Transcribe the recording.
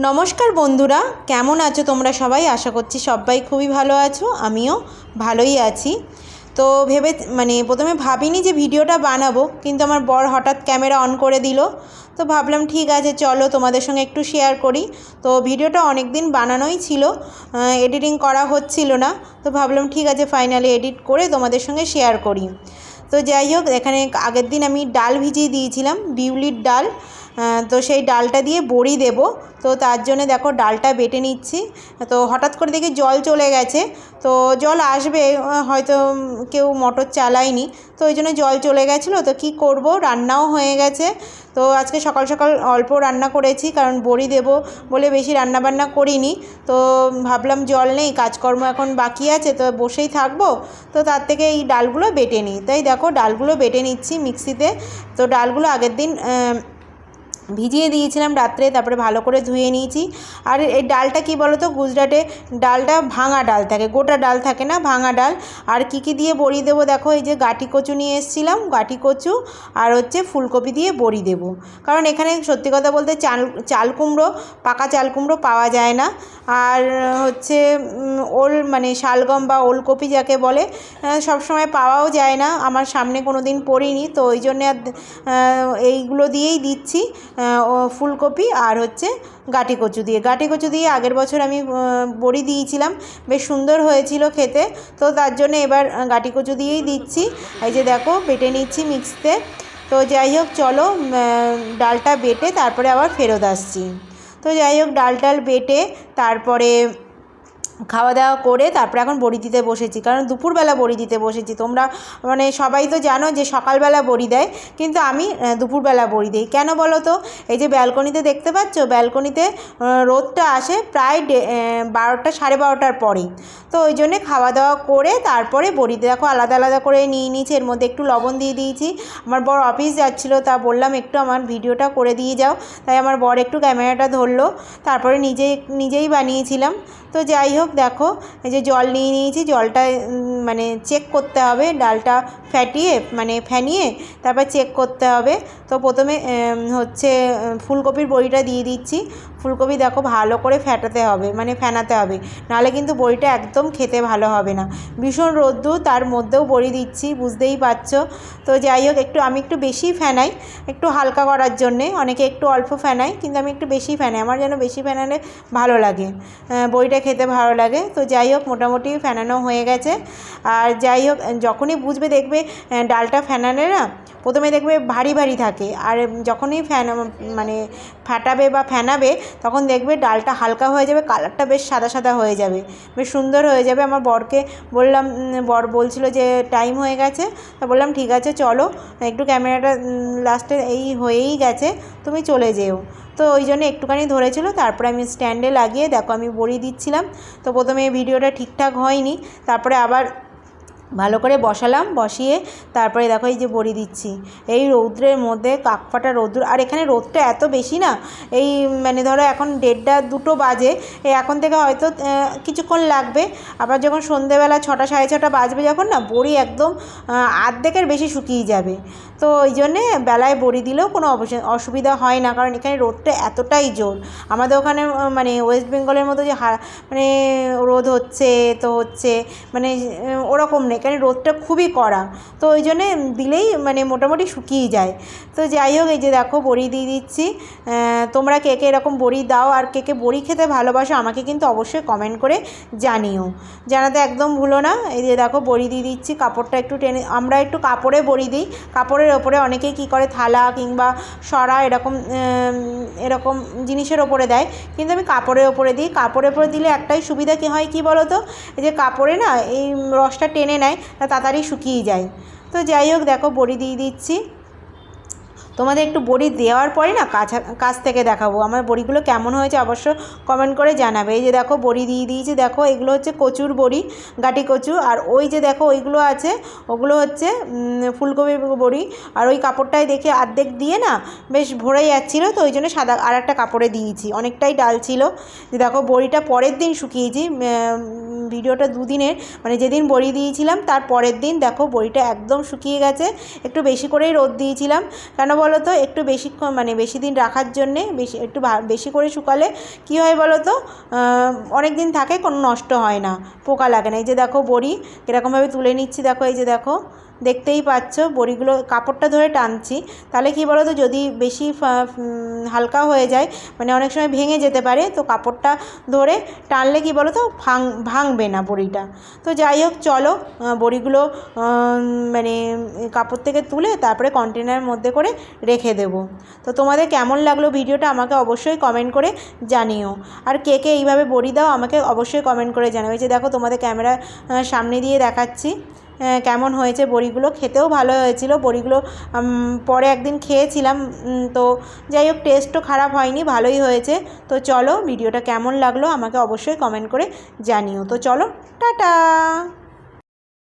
নমস্কার বন্ধুরা, কেমন আছো তোমরা সবাই? আশা করছি সবাই খুবই ভালো আছো, আমিও ভালোই আছি। তো ভেবে মানে প্রথমে ভাবিনি যে ভিডিওটা বানাবো, কিন্তু আমার বর হঠাৎ ক্যামেরা অন করে দিল। তো ভাবলাম ঠিক আছে, চলো তোমাদের সঙ্গে একটু শেয়ার করি। তো ভিডিওটা অনেক দিন বানানোই ছিল এডিটিং করা হচ্ছিল না। তো ভাবলাম ঠিক আছে ফাইনালি এডিট করে তোমাদের সঙ্গে শেয়ার করি। তো যাই হোক, এখানে আগের দিন আমি ডাল ভিজিয়ে দিয়েছিলাম, বিউলির ডাল। তো সেই ডালটা দিয়ে বড়ি দেব। তো তার জন্যে দেখো ডালটা বেটে নিচ্ছি। তো হঠাৎ করে দেখি জল চলে গেছে। তো জল আসবে হয়তো কেউ মোটর চালায়নি। তো ওই জন্য জল চলে গেছিল। তো কী করব? রান্নাও হয়ে গেছে। তো আজকে সকাল সকাল অল্প রান্না করেছি, কারণ বড়ি দেব বলে বেশি রান্না বান্না করিনি। তো ভাবলাম জল নেই, কাজকর্ম এখন বাকি আছে, তো বসেই থাকব। তো তার থেকে এই ডালগুলো বেটে নিই। তাই দেখো ডালগুলো বেটে নিচ্ছি মিক্সিতে। তো ডালগুলো আগের দিন ভিজিয়ে দিয়েছিলাম রাত্রে, তারপরে ভালো করে ধুয়ে নিয়েছি। আর এই ডালটা কি বলো তো গুজরাটে ডালটা ভাঙা ডাল থাকে, গোটা ডাল থাকে না, ভাঙা ডাল। আর কী কী দিয়ে বড়ি দেবো দেখো, এই যে গাটি কচু নিয়ে এসেছিলাম, গাটি কচু আর হচ্ছে ফুলকপি দিয়ে বড়ি দেবো। কারণ এখানে সত্যি কথা বলতে চাল চাল কুমড়ো, পাকা চাল কুমড়ো পাওয়া যায় না। আর হচ্ছে ওল মানে শালগম বা ওলকপি যাকে বলে সব সময় পাওয়াও যায় না। আমার সামনে কোনো দিন পড়িনি, তো ওই জন্যে আর এইগুলো দিয়েই দিচ্ছি। ফুলকপি আর হচ্ছে গাঁটি কচু দিয়ে। গাঁটি কচু দিয়ে আগের বছর আমি বড়ি দিয়েছিলাম। বেশ সুন্দর হয়েছিল খেতে। তো তার জন্য এবার গাঁটি কচু দিয়েই দিচ্ছি। এই যে দেখো, বেটে নিচ্ছি মিক্সতে। তো যাই হোক, চলো ডালটা বেটে তারপরে আবার ফেরত আসছি। তো যাই হোক ডাল টাল বেটে, তারপরে খাওয়া দাওয়া করে তারপরে এখন বড়ি দিতে বসেছি। কারণ দুপুরবেলা বড়ি দিতে বসেছি। তোমরা মানে সবাই তো জানো যে সকালবেলা বড়ি দেয়, কিন্তু আমি দুপুরবেলা বড়ি দিই। কেন বলো তো? এই যে ব্যালকনিতে দেখতে পাচ্ছ? ব্যালকনিতে রোদটা আসে প্রায় বারোটা, সাড়ে বারোটার পরেই। তো ওই জন্যে খাওয়া দাওয়া করে তারপরে বড়ি দেখো আলাদা আলাদা করে নিয়ে নিয়েছি। এর মধ্যে একটু লবণ দিয়ে দিয়েছি। আমার বর অফিস যাচ্ছিল, তা বললাম একটু আমার ভিডিওটা করে দিয়ে যাও। তাই আমার বর একটু ক্যামেরাটা ধরলো। তারপরে নিজে নিজেই বানিয়েছিলাম। তো যাই হোক দেখো এই যে জল নিয়ে নিয়েছি জলটা মানে চেক করতে হবে। ডালটা ফ্যাটিয়ে মানে ফ্যানিয়ে তারপর চেক করতে হবে। তো প্রথমে হচ্ছে ফুলকপির বড়িটা দিয়ে দিচ্ছি। ফুলকপি দেখো ভালো করে ফ্যাটাতে হবে মানে ফেনাতে হবে। নাহলে কিন্তু বড়িটা একদম খেতে ভালো হবে না। ভীষণ রোদ্দুর, তার মধ্যেও বড়ি দিচ্ছি, বুঝতেই পারছ? তো যাই হোক, একটু, আমি একটু বেশি ফেনাই, একটু হালকা করার জন্যে। অনেকে একটু অল্প ফেনাই, কিন্তু আমি একটু বেশি ফ্যানাই আমার যেন বেশি ফেনালে ভালো লাগে বড়িটা খেতে ভালো লাগে। তো যাই হোক, মোটামুটি ফেনানো হয়ে গেছে। আর যাই হোক, যখনই বুঝবে, দেখবে ডালটা ফেনালে না, প্রথমে দেখবে ভারী ভারী থাকে। আর যখনই ফ্যান মানে ফাটাবে বা ফেনাবে, তখন দেখবে ডালটা হালকা হয়ে যাবে, কালারটা বেশ সাদা সাদা হয়ে যাবে। বেশ সুন্দর হয়ে যাবে। আমার বরকে বললাম বর বলছিল যে টাইম হয়ে গেছে। তা বললাম, ঠিক আছে, চলো। একটু ক্যামেরাটা লাস্টে এই হয়েই গেছে। তুমি চলে যেও। তো ওই জন্য একটুখানি ধরেছিল। তারপরে আমি স্ট্যান্ডে লাগিয়ে, দেখো আমি বড়ি দিচ্ছিলাম। তো প্রথমে ভিডিওটা ঠিকঠাক হয়নি। তারপরে আবার ভালো করে বসালাম, বসিয়ে তারপরে দেখো এই যে বড়ি দিচ্ছি। এই রৌদ্রের মধ্যে কাকফাটা রৌদ্র, আর এখানে রোদটা এত বেশি না, এই মানে ধরো এখন দেড়টা দুটো বাজে এখন থেকে হয়তো কিছুক্ষণ লাগবে, আবার যখন সন্ধেবেলা ছটা সাড়ে ছটা বাজবে যখন না, বড়ি একদম আর্ধেকের বেশি শুকিয়ে যাবে। তো ওই জন্যে বেলায় বড়ি দিলেও কোনো অসুবিধা হয় না, কারণ এখানে রোদটা এতটাই জোর। আমাদের ওখানে মানে ওয়েস্ট বেঙ্গলের মতো যে মানে রোদ হচ্ছে তো হচ্ছে মানে ওরকম নেই। এখানে রোদটা খুবই কড়া। তো ওই জন্যে দিলেই মানে মোটামুটি শুকিয়ে যায়। তো যাই হোক, এই যে দেখো বড়ি দিয়ে দিচ্ছি। তোমরা কে কে এরকম বড়ি দাও আর কে কে বড়ি খেতে ভালোবাসো আমাকে কিন্তু অবশ্যই কমেন্ট করে জানিও। জানাতে একদম ভুলো না। এই যে দেখো বড়ি দিয়ে দিচ্ছি, কাপড়টা একটু টেনে, আমরা একটু কাপড়ে বড়ি দিই। কাপড়ের ওপরে অনেকেই কী করে, থালা কিংবা সরা এরকম এরকম জিনিসের ওপরে দেয়। কিন্তু আমি কাপড়ের ওপরে দিই। কাপড়ের ওপরে দিলে একটাই সুবিধা কী হয় কী বলো তো এই যে কাপড়ে না এই রসটা টেনে নেয়। তাড়াতাড়ি শুকিয়ে যায়। তো যাই হোক দেখো বড়ি দিয়ে দিচ্ছি। তোমাদের একটু বড়ি দেওয়ার পরে না কাছা, কাছ থেকে দেখাবো। আমার বড়িগুলো কেমন হয়েছে অবশ্য কমেন্ট করে জানাবে। এই যে দেখো, বড়ি দিয়ে দিয়েছি। দেখো, এগুলো হচ্ছে কচুর বড়ি, গাটি কচু। আর ওই যে দেখো, ওইগুলো আছে, ওগুলো হচ্ছে ফুলকপি বড়ি। আর ওই কাপড়টায় দেখে আর্ধেক দিয়ে না বেশ ভরে যাচ্ছিল, তো ওই জন্য সাদা আর একটা কাপড়ে দিয়েছি। অনেকটাই ডাল ছিল। যে দেখো, বড়িটা পরের দিন শুকিয়েছি ভিডিওটা দুদিনের। মানে যেদিন বড়ি দিয়েছিলাম, তার পরের দিন দেখো, বড়িটা একদম শুকিয়ে গেছে। একটু বেশি করেই রোদ দিয়েছিলাম। কেন বলো তো একটু বেশিক্ষণ মানে বেশি দিন রাখার জন্যে বেশি একটু বেশি করে শুকালে কী হয় বলো তো অনেক দিন থাকে কোনো নষ্ট হয় না, পোকা লাগে না। এই যে দেখো বড়ি, কীরকমভাবে তুলে নিচ্ছি, দেখো, এই যে দেখো। দেখতেই পাচ্ছ, বড়িগুলো, কাপড়টা ধরে টানছি। তাহলে কী বলো তো যদি বেশি হালকা হয়ে যায় মানে অনেক সময় ভেঙে যেতে পারে, তো কাপড়টা ধরে টানলে কী বলো তো ভাঙ, ভাঙবে না বড়িটা। তো যাই হোক, চলো বড়িগুলো মানে কাপড় থেকে তুলে তারপরে কন্টেনারের মধ্যে করে রেখে দেবো। তো তোমাদের কেমন লাগল ভিডিওটা আমাকে অবশ্যই কমেন্ট করে জানিও। আর কে কে এইভাবে বড়ি দাও, আমাকে অবশ্যই কমেন্ট করে জানাবে। যে দেখো, তোমাদের ক্যামেরা সামনে দিয়ে দেখাচ্ছি। কেমন হয়েছে বড়িগুলো? খেতেও ভালো হয়েছিল। বড়িগুলো পরে একদিন খেয়েছিলাম তো যাই হোক টেস্টও খারাপ হয়নি, ভালোই হয়েছে। তো চলো, ভিডিওটা কেমন লাগল আমাকে অবশ্যই কমেন্ট করে জানিও। তো চলো, টাটা!